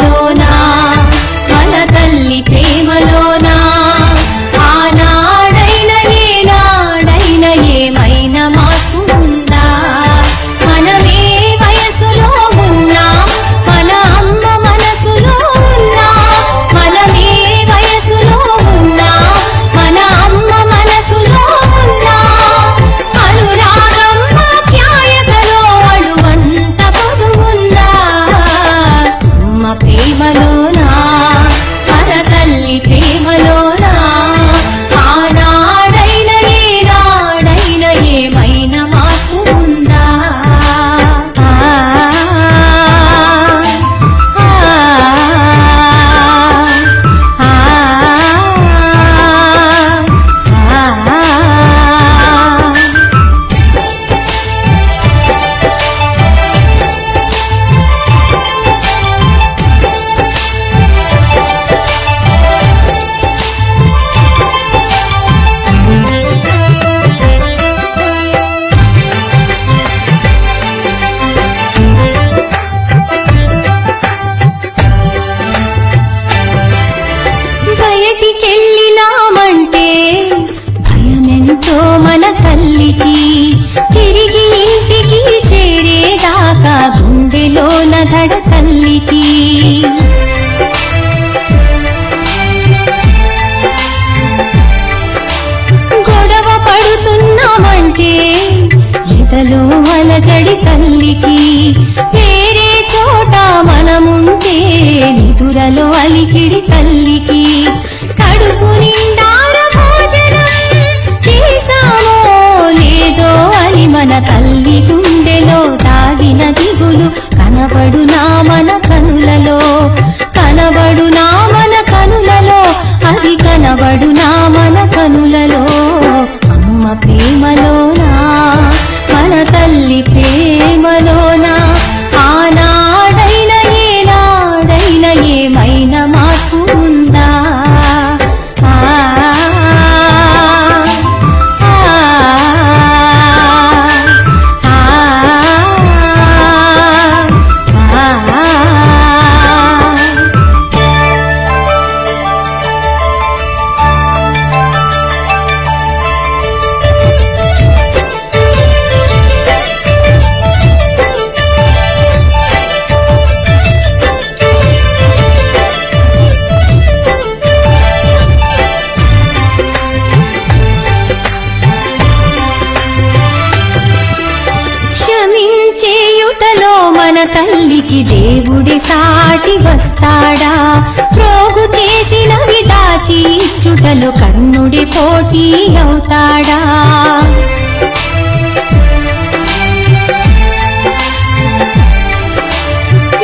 ప్రేమలోనా కల తల్లి ప్రేమలోనా? తల్లికి తిరిగి ఇంటికి చేరేదాకా గుండెలోన దడ తల్లికి. గొడవ పడుతున్నామంటే ఎదలో అలజడి తల్లికి. వేరే చోట మనముంటే నిదురలో అలికిడి తల్లి కనబడునా మన కనులలో కనబడునా మన కనులలో అది కనబడునా మన కనులలో. అమ్మ ప్రేమలోనా మన తల్లి ప్రేమలో క్షమించేయుటలో మన తల్లికి దేవుడి సాటి వస్తాడా? రోగు చేసినవి దాచి ఇచ్చుటలో కర్ణుడి పోటీ అవుతాడా?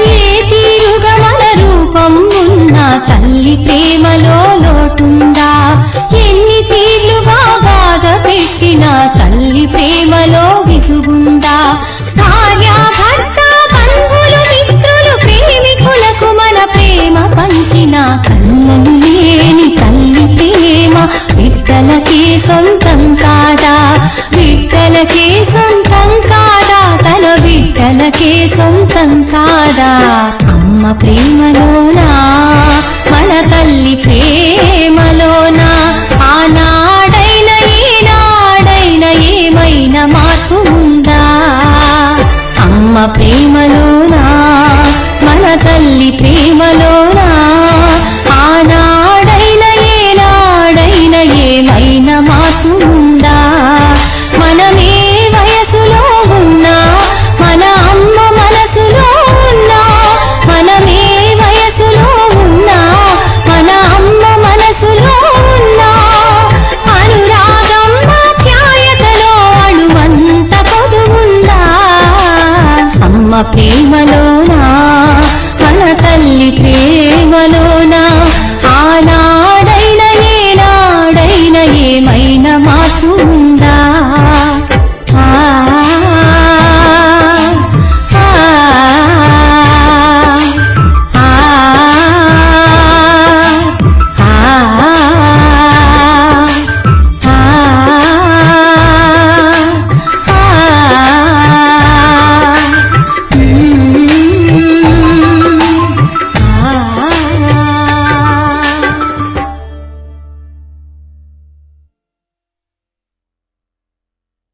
ఏ తీరుగా మన రూపం ఉన్న తల్లి ప్రేమలో లోటుందా? ఎన్ని తీర్లుగా బాధ పెట్టిన తల్లి ప్రేమలో బిడ్డలకే సొంతం కాదా? బిడ్డలకి సొంతం కాదా? తన బిడ్డలకి సొంతం కాదా? అమ్మ ప్రేమలోనా? మన తల్లి ప్రేమలోనా? ఆనాడైన ఈనాడైన ఏమైనా మార్పు ఉందా? అమ్మ ప్రేమలోనా? ప్రేమలోనా? కన తల్లి ప్రేమలోనా? ఆనాడైన ఏనాడైన ఏమైనా